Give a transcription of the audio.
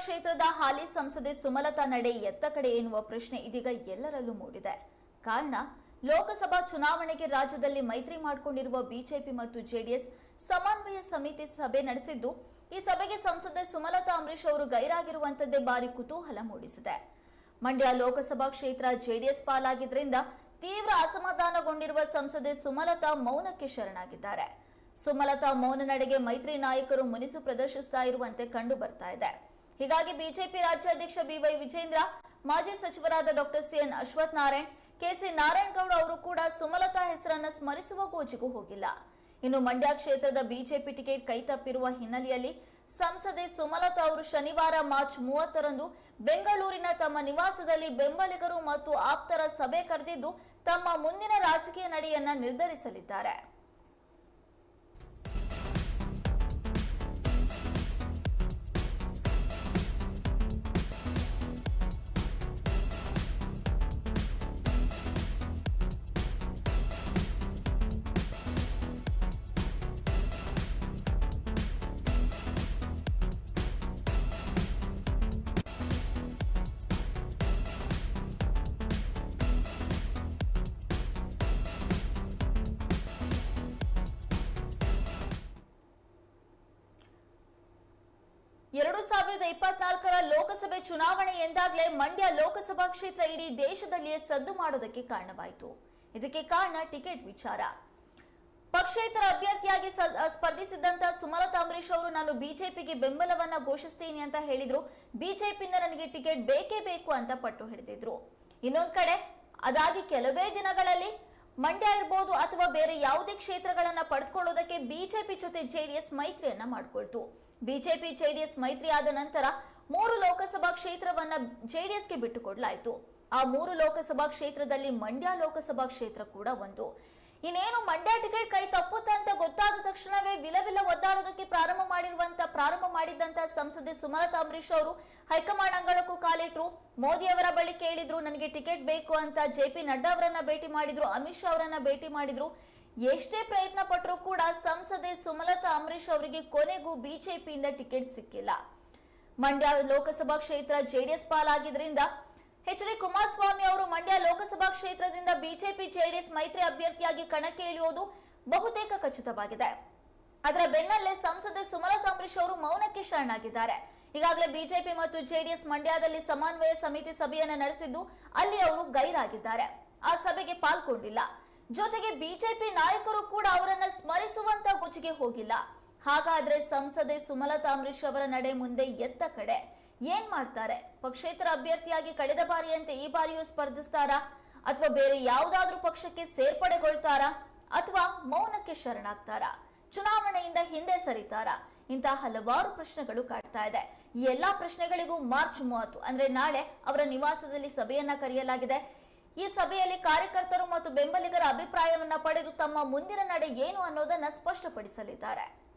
ಕ್ಷೇತ್ರದ ಹಾಲಿ ಸಂಸದೆ ಸುಮಲತಾ ನಡೆ ಎತ್ತ ಕಡೆ ಎನ್ನುವ ಪ್ರಶ್ನೆ ಇದೀಗ ಎಲ್ಲರಲ್ಲೂ ಮೂಡಿದೆ. ಕಾರಣ, ಲೋಕಸಭಾ ಚುನಾವಣೆಗೆ ರಾಜ್ಯದಲ್ಲಿ ಮೈತ್ರಿ ಮಾಡಿಕೊಂಡಿರುವ ಬಿಜೆಪಿ ಮತ್ತು ಜೆಡಿಎಸ್ ಸಮನ್ವಯ ಸಮಿತಿ ಸಭೆ ನಡೆಸಿದ್ದು, ಈ ಸಭೆಗೆ ಸಂಸದೆ ಸುಮಲತಾ ಅಂಬರೀಶ್ ಅವರು ಗೈರಾಗಿರುವಂತದ್ದೇ ಭಾರಿ ಕುತೂಹಲ ಮೂಡಿಸಿದೆ. ಮಂಡ್ಯ ಲೋಕಸಭಾ ಕ್ಷೇತ್ರ ಜೆಡಿಎಸ್ ಪಾಲಾಗಿದ್ದರಿಂದ ತೀವ್ರ ಅಸಮಾಧಾನಗೊಂಡಿರುವ ಸಂಸದೆ ಸುಮಲತಾ ಮೌನಕ್ಕೆ ಶರಣಾಗಿದ್ದಾರೆ. ಸುಮಲತಾ ಮೌನ ನಡೆಗೆ ಮೈತ್ರಿ ನಾಯಕರು ಮುನಿಸು ಪ್ರದರ್ಶಿಸ್ತಾ ಇರುವಂತೆ ಕಂಡು ಬರ್ತಾ ಇದೆ. ಹೀಗಾಗಿ ಬಿಜೆಪಿ ರಾಜ್ಯಾಧ್ಯಕ್ಷ ಬಿವೈ ವಿಜೇಂದ್ರ, ಮಾಜಿ ಸಚಿವರಾದ doctor C N Ashwath Narayan, K C Narayanagowda ಅವರು ಕೂಡ ಸುಮಲತಾ ಹೆಸರನ್ನ ಸ್ಮರಿಸುವ ಗೋಜಿಗೂ ಹೋಗಿಲ್ಲ. ಇನ್ನು ಮಂಡ್ಯ ಕ್ಷೇತ್ರದ ಬಿಜೆಪಿ ಟಿಕೆಟ್ ಕೈತಪ್ಪಿರುವ ಹಿನ್ನೆಲೆಯಲ್ಲಿ ಸಂಸದೆ ಸುಮಲತಾ ಅವರು ಶನಿವಾರ ಮಾರ್ಚ್ ಮೂವತ್ತರಂದು ಬೆಂಗಳೂರಿನ ತಮ್ಮ ನಿವಾಸದಲ್ಲಿ ಬೆಂಬಲಿಗರು ಮತ್ತು ಆಪ್ತರ ಸಭೆ ಕರೆದಿದ್ದು ತಮ್ಮ ಮುಂದಿನ ರಾಜಕೀಯ ನಡೆಯನ್ನ ನಿರ್ಧರಿಸಲಿದ್ದಾರೆ. ಎರಡು ಸಾವಿರದ ಇಪ್ಪತ್ನಾಲ್ಕರ ಲೋಕಸಭೆ ಚುನಾವಣೆ ಎಂದಾಗಲೇ ಮಂಡ್ಯ ಲೋಕಸಭಾ ಕ್ಷೇತ್ರ ಇಡೀ ದೇಶದಲ್ಲಿಯೇ ಸದ್ದು ಮಾಡೋದಕ್ಕೆ ಕಾರಣವಾಯಿತು. ಇದಕ್ಕೆ ಕಾರಣ ಟಿಕೆಟ್ ವಿಚಾರ. ಪಕ್ಷೇತರ ಅಭ್ಯರ್ಥಿಯಾಗಿ ಸ್ಪರ್ಧಿಸಿದ್ದಂತ ಸುಮಲತಾ ಅಂಬರೀಶ್ ಅವರು, ನಾನು ಬಿಜೆಪಿಗೆ ಬೆಂಬಲವನ್ನ ಘೋಷಿಸ್ತೀನಿ ಅಂತ ಹೇಳಿದ್ರು. ಬಿಜೆಪಿಯಿಂದ ನನಗೆ ಟಿಕೆಟ್ ಬೇಕೇ ಬೇಕು ಅಂತ ಪಟ್ಟು ಹಿಡಿದಿದ್ರು. ಇನ್ನೊಂದ್ ಕಡೆ, ಅದಾಗಿ ಕೆಲವೇ ದಿನಗಳಲ್ಲಿ ಮಂಡ್ಯ ಇರ್ಬೋದು ಅಥವಾ ಬೇರೆ ಯಾವುದೇ ಕ್ಷೇತ್ರಗಳನ್ನ ಪಡೆದುಕೊಳ್ಳೋದಕ್ಕೆ ಬಿಜೆಪಿ ಜೊತೆ ಜೆಡಿಎಸ್ ಮೈತ್ರಿಯನ್ನ ಮಾಡಿಕೊಳ್ತು. ಬಿಜೆಪಿ, ಜೆಡಿಎಸ್ ಮೈತ್ರಿ ಆದ ನಂತರ ಮೂರು ಲೋಕಸಭಾ ಕ್ಷೇತ್ರವನ್ನ ಜೆಡಿಎಸ್ಗೆ ಬಿಟ್ಟುಕೊಡ್ಲಾಯ್ತು. ಆ ಮೂರು ಲೋಕಸಭಾ ಕ್ಷೇತ್ರದಲ್ಲಿ ಮಂಡ್ಯ ಲೋಕಸಭಾ ಕ್ಷೇತ್ರ ಕೂಡ ಒಂದು. ಇನ್ನೇನು ಮಂಡ್ಯ ಟಿಕೆಟ್ ಕೈ ತಪ್ಪುತ್ತೆ ಅಂತ ಗೊತ್ತಾದ ತಕ್ಷಣವೇ ವಿಲವಿಲ ಒದ್ದಾಡೋದಕ್ಕೆ ಪ್ರಾರಂಭ ಮಾಡಿರುವಂತ ಪ್ರಾರಂಭ ಮಾಡಿದ್ದಂತ ಸಂಸದೆ ಸುಮಲತಾ ಅಂಬರೀಶ್ ಅವರು ಹೈಕಮಾಂಡ್ ಅಂಗಳಕ್ಕೂ ಕಾಲಿಟ್ರು. ಮೋದಿ ಅವರ ಬಳಿ ಕೇಳಿದ್ರು, ನನಗೆ ಟಿಕೆಟ್ ಬೇಕು ಅಂತ ಜೆ ಪಿ ನಡ್ಡಾ ಅವರನ್ನ ಭೇಟಿ ಮಾಡಿದ್ರು, ಅಮಿತ್ ಶಾ ಅವರನ್ನ ಭೇಟಿ ಮಾಡಿದ್ರು. ಎಷ್ಟೇ ಪ್ರಯತ್ನ ಪಟ್ಟರೂ ಕೂಡ ಸಂಸದೆ ಸುಮಲತಾ ಅಂಬರೀಶ್ ಅವರಿಗೆ ಕೊನೆಗೂ ಬಿಜೆಪಿಯಿಂದ ಟಿಕೆಟ್ ಸಿಕ್ಕಿಲ್ಲ. ಮಂಡ್ಯ ಲೋಕಸಭಾ ಕ್ಷೇತ್ರ ಜೆಡಿಎಸ್ ಪಾಲಾಗಿದ್ರಿಂದ ಎಚ್ ಡಿ ಕುಮಾರಸ್ವಾಮಿ ಅವರು ಮಂಡ್ಯ ಲೋಕಸಭಾ ಕ್ಷೇತ್ರದಿಂದ ಬಿಜೆಪಿ, ಜೆಡಿಎಸ್ ಮೈತ್ರಿ ಅಭ್ಯರ್ಥಿಯಾಗಿ ಕಣಕ್ಕೆ ಇಳಿಯುವುದು ಬಹುತೇಕ ಖಚಿತವಾಗಿದೆ. ಅದರ ಬೆನ್ನಲ್ಲೇ ಸಂಸದೆ ಸುಮಲತಾ ಅಂಬರೀಶ್ ಅವರು ಮೌನಕ್ಕೆ ಶರಣಾಗಿದ್ದಾರೆ. ಈಗಾಗಲೇ ಬಿಜೆಪಿ ಮತ್ತು ಜೆಡಿಎಸ್ ಮಂಡ್ಯದಲ್ಲಿ ಸಮನ್ವಯ ಸಮಿತಿ ಸಭೆಯನ್ನು ನಡೆಸಿದ್ದು ಅಲ್ಲಿ ಅವರು ಗೈರಾಗಿದ್ದಾರೆ. ಆ ಸಭೆಗೆ ಪಾಲ್ಗೊಂಡಿಲ್ಲ. ಜೊತೆಗೆ ಬಿಜೆಪಿ ನಾಯಕರು ಕೂಡ ಅವರನ್ನ ಸ್ಮರಿಸುವಂತ ಗುಚಿಗೆ ಹೋಗಿಲ್ಲ. ಹಾಗಾದ್ರೆ ಸಂಸದೆ ಸುಮಲತಾ ಅಂಬರೀಶ್ ಅವರ ನಡೆ ಮುಂದೆ ಎತ್ತ ಕಡೆ? ಏನ್ ಮಾಡ್ತಾರೆ? ಪಕ್ಷೇತರ ಅಭ್ಯರ್ಥಿಯಾಗಿ ಕಳೆದ ಬಾರಿಯಂತೆ ಈ ಬಾರಿಯೂ ಸ್ಪರ್ಧಿಸ್ತಾರಾ? ಅಥವಾ ಬೇರೆ ಯಾವುದಾದ್ರೂ ಪಕ್ಷಕ್ಕೆ ಸೇರ್ಪಡೆಗೊಳ್ತಾರಾ? ಅಥವಾ ಮೌನಕ್ಕೆ ಶರಣಾಗ್ತಾರಾ? ಚುನಾವಣೆಯಿಂದ ಹಿಂದೆ ಸರಿತಾರಾ? ಇಂತಹ ಹಲವಾರು ಪ್ರಶ್ನೆಗಳು ಕಾಡ್ತಾ ಇದೆ. ಈ ಎಲ್ಲಾ ಪ್ರಶ್ನೆಗಳಿಗೂ ಮಾರ್ಚ್ ಮೂವತ್ತು, ಅಂದ್ರೆ ನಾಳೆ ಅವರ ನಿವಾಸದಲ್ಲಿ ಸಭೆಯನ್ನ ಕರೆಯಲಾಗಿದೆ. ಈ ಸಭೆಯಲ್ಲಿ ಕಾರ್ಯಕರ್ತರು ಮತ್ತು ಬೆಂಬಲಿಗರ ಅಭಿಪ್ರಾಯವನ್ನ ಪಡೆದು ತಮ್ಮ ಮುಂದಿನ ನಡೆ ಏನು ಅನ್ನೋದನ್ನ ಸ್ಪಷ್ಟಪಡಿಸಲಿದ್ದಾರೆ.